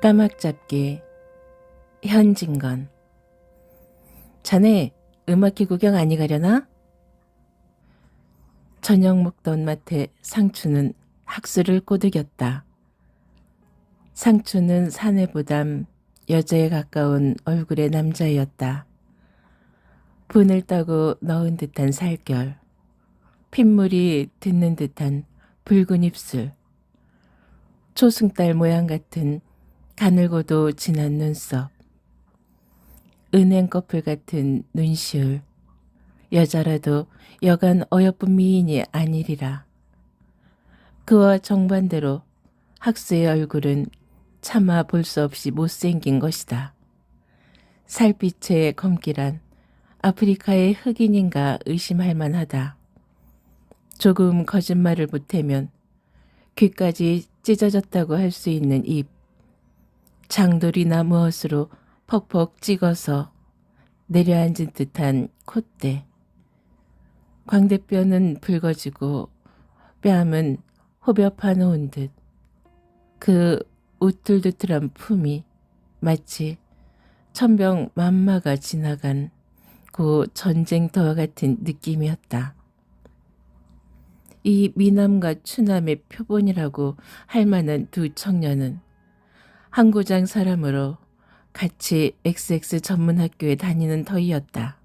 까막잡기 현진건 자네 음악회 구경 아니 가려나? 저녁 먹던 마트에 상추는 학수를 꼬드겼다. 상추는 사내보담 여자에 가까운 얼굴의 남자였다. 분을 따고 넣은 듯한 살결, 핏물이 듣는 듯한 붉은 입술, 초승달 모양 같은 가늘고도 진한 눈썹, 은행 커플 같은 눈시울, 여자라도 여간 어여쁜 미인이 아니리라. 그와 정반대로 학수의 얼굴은 차마 볼 수 없이 못생긴 것이다. 살빛의 검길한 아프리카의 흑인인가 의심할 만하다. 조금 거짓말을 보태면 귀까지 찢어졌다고 할 수 있는 입, 장돌이나 무엇으로 퍽퍽 찍어서 내려앉은 듯한 콧대, 광대뼈는 붉어지고 뺨은 호벼파 놓은 듯 그 우툴두툴한 품이 마치 천병 만마가 지나간 고 전쟁터와 같은 느낌이었다. 이 미남과 추남의 표본이라고 할 만한 두 청년은 항고장 사람으로 같이 XX 전문학교에 다니는 터이였다.